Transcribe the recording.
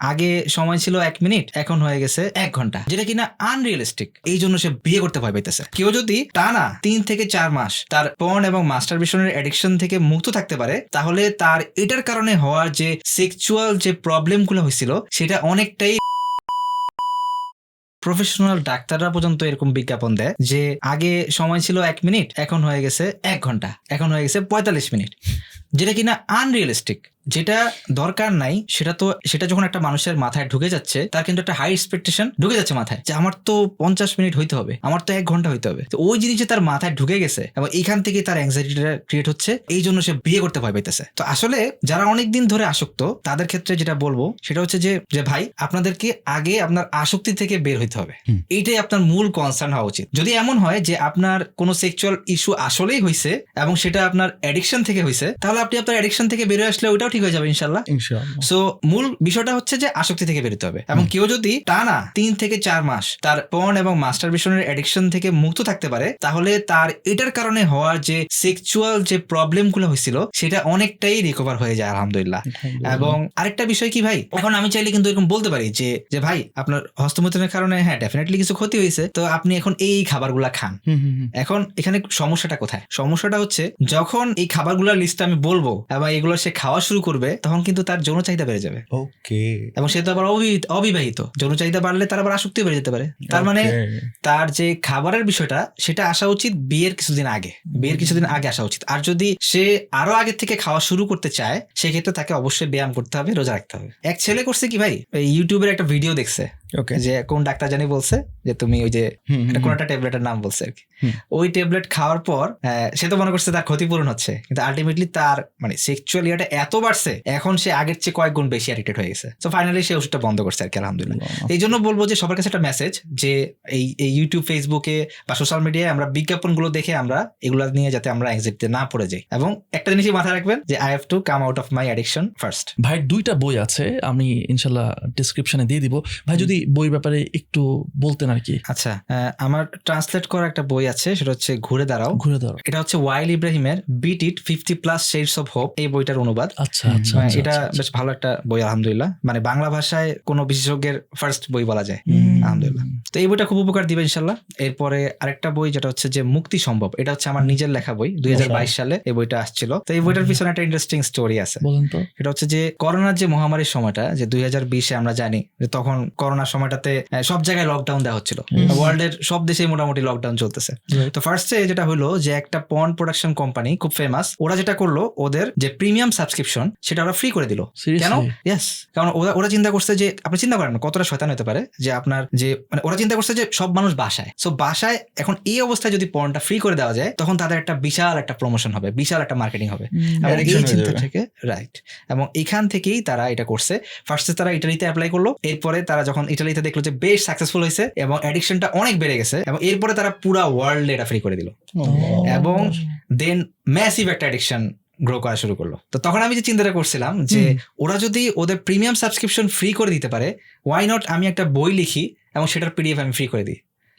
আগে সময় ছিল এক মিনিট, এখন হয়ে গেছে এক ঘণ্টা। যেটা কিনা আনরিয়েলিস্টিক এই জন্য সে বিয়ে করতে ভয় পাইতেছে। কেউ যদি টানা তিন থেকে চার মাস তার পর্ন এবং মাস্টার বিশনের এডিকশন থেকে মুক্ত থাকতে পারে, তাহলে তার এটার কারণে হওয়া যে সেক্সুয়াল যে প্রবলেমগুলো হয়েছিল, সেটা অনেকটাই প্রফেশনাল ডাক্তাররা পর্যন্ত এরকম বিজ্ঞাপন দেয় যে আগে সময় ছিল এক মিনিট, এখন হয়ে গেছে এক ঘণ্টা, এখন হয়ে গেছে পঁয়তাল্লিশ মিনিট। যেটা কিনা আনরিয়েলিস্টিক যেটা দরকার নাই সেটা তো সেটা যখন একটা মানুষের মাথায় ঢুকে যাচ্ছে তার কিন্তু একটা হাই এক্সপেকটেশন ঢুকে যাচ্ছে মাথায় যে আমার তো পঞ্চাশ মিনিট হইতে হবে আমার তো এক ঘণ্টা হইতে হবে। তো ওই জিনিস যে তার মাথায় ঢুকে গেছে এবং এইখান থেকে তার অ্যাংজাইটিটা ক্রিয়েট হচ্ছে এই জন্য সে বিয়ে করতে ভয় পাইতেছে। তো আসলে যারা অনেক দিন ধরে আসক্ত তাদের ক্ষেত্রে যেটা বলব সেটা হচ্ছে যে যে ভাই আপনাদেরকে আগে আপনার আসক্তি থেকে বের হইতে হবে। এইটাই আপনার মূল কনসার্ন হওয়া উচিত। যদি এমন হয় যে আপনার কোনো সেক্সুয়াল ইস্যু আসলেই হয়েছে এবং সেটা আপনার অ্যাডিকশন থেকে হয়েছে তাহলে আপনি আপনার অ্যাডিকশন থেকে বেরোয় আসলে ওইটাও ঠিক হয়ে যাবে ইনশাল্লাহ। সো মূল বিষয়টা হচ্ছে যে আসক্তি থেকে বেরোতে হবে। এবং কেউ যদি টানা তিন থেকে চার মাস তার পর্ন এবং মাস্টার বিশনের এডিকশন থেকে মুক্ত থাকতে পারে তাহলে তার এটার কারণে হওয়া যে সেক্সুয়াল যে প্রবলেমগুলো হয়েছিল সেটা অনেকটাই রিকভার হয়ে যায় আলহামদুলিল্লাহ। এবং আরেকটা বিষয় কি ভাই? এখন আমি চাইলে কিন্তু এরকম বলতে পারি যে যে ভাই আপনার হস্তমৈথুনের কারণে হ্যাঁ ডেফিনেটলি কিছু ক্ষতি হয়েছে। তো আপনি এখন এই খাবারগুলা খান। এখন এখানে সমস্যাটা কোথায়? সমস্যাটা হচ্ছে যখন এই খাবারগুলোর লিস্ট আমি বলব এবং এগুলো সে খাওয়া শুরু করবে তখন কিন্তু তার যৌন চাহিদা বেড়ে যাবে। ওকে এবং সে তো আবার অবিবাহিত। যৌন চাহিদা বাড়লে তার আবার আসক্তি বেড়ে যেতে পারে। তার মানে তার যে খাবারের বিষয়টা সেটা আসা উচিত বিয়ের কিছুদিন আগে। বিয়ের কিছুদিন আগে আসা উচিত। আর যদি সে আরও আগে থেকে খাওয়া শুরু করতে চায় সেক্ষেত্রে তাকে অবশ্যই ব্যায়াম করতে হবে রোজা রাখতে হবে। এক ছেলে করছে কি ভাই? ইউটিউবের একটা ভিডিও দেখছে। ওকে যে কোন ডাক্তার জানি বলছে যে তুমি ওই যে কোন একটা ট্যাবলেটের নাম বলছে আর কি। ওই ট্যাবলেট খাওয়ার পর সে তো মনে করছে তার ক্ষতিপূরণ হচ্ছে কিন্তু আলটিমেটলি তার মানে সেক্সুয়াল ইয়েটা এত বাড়ছে এখন সে আগের চেয়ে কয়েক গুণ বেশি অ্যাডিক্টেড হয়ে গেছে। তো ফাইনালি সে ওষুধটা বন্ধ করছে আর কি আলহামদুলিল্লাহ। এই জন্য বলব যে সবার কাছে একটা মেসেজ যে এই এই ইউটিউব ফেসবুকে বা সোশ্যাল মিডিয়ায় আমরা বিজ্ঞাপনগুলো দেখে আমরা এগুলা নিয়ে যাতে আমরা অ্যাংজাইটিতে না পড়ে যাই। এবং একটা জিনিসই মাথায় রাখবেন যে I have to come out of my addiction first ভাই দুইটা বই আছে আমি ইনশাল্লাহ ডিসক্রিপশনে দিয়ে দিব। ভাই যদি বই ব্যাপারে একটু বলতেন আর কি আচ্ছা আমার ট্রান্সলেট করা একটা বই আছে সেটা হচ্ছে ঘুরে দাঁড়াও। ঘুরে ধরো এটা হচ্ছে ওয়াইল ইব্রাহিমের beat it fifty plus shades of hope এই বইটার অনুবাদ। আচ্ছা আচ্ছা মানে আচ্ছা, এটা আচ্ছা, বেশ ভালো একটা বই আলহামদুলিল্লাহ। মানে বাংলা ভাষায় কোনো বিশেষজ্ঞের ফার্স্ট বই বলা যায়। আলহামদুলিল্লাহ। তো এই বইটা খুব উপকার দিবে ইনশাল্লাহ। এরপরে আরেকটা বই যেটা হচ্ছে যে মুক্তি সম্ভব এটা হচ্ছে আমার নিজের লেখা বই দুই হাজার বাইশ সালে এই বইটা আসছিল। তো এই বইটার পিছনে একটা ইন্টারেস্টিং স্টোরি আছে। এটা হচ্ছে যে করোনার যে মহামারীর সময়টা যে দুই হাজার বিশে আমরা জানি যে তখন করোনার সময়টাতে সব জায়গায় লকডাউন দেওয়া হচ্ছিল হুম। ওয়ার্ল্ডের সব দেশেই মোটামুটি লকডাউন চলতেছে। তো ফার্স্টে যেটা হলো যে একটা পন প্রোডাকশন কোম্পানি খুব ফেমাস ওরা যেটা করল ওদের যে প্রিমিয়াম সাবস্ক্রিপশন সেটা ওরা ফ্রি করে দিল। কেন? ইয়েস কারণ ওরা ওরা চিন্তা করছে যে আপনি চিন্তা করেন কতটা শয়তান হতে পারে যে আপনার যে মানে ওরা চিন্তা করছে যে সব মানুষ বাসায়। সো বাসায় এখন এই অবস্থায় যদি পর্নটা ফ্রি করে দেওয়া যায় তখন তাদের একটা বিশাল একটা প্রমোশন হবে বিশাল একটা মার্কেটিং হবে। এবং এই চিন্তা থেকে রাইট এবং এখান থেকেই তারা এটা করছে। ফার্স্টে তারা ইটালিতে অ্যাপ্লাই করল এরপরে তারা যখন ইটালিতে দেখল যে বেশ সাকসেসফুল হয়েছে এবং অ্যাডিকশনটা অনেক বেড়ে গেছে এবং এরপরে তারা পুরো ওয়ার্ল্ডে এটা ফ্রি করে দিল। এবং দেন ম্যাসিভ একটা অ্যাডিকশন গ্রো করা শুরু করল। তো তখন আমি যে চিন্তাটা করছিলাম যে ওরা যদি ওদের প্রিমিয়াম সাবস্ক্রিপশন ফ্রি করে দিতে পারে ওয়াই নট আমি একটা বই লিখি এবং সেটার পিডিএফ আমি ফ্রি করে দিই?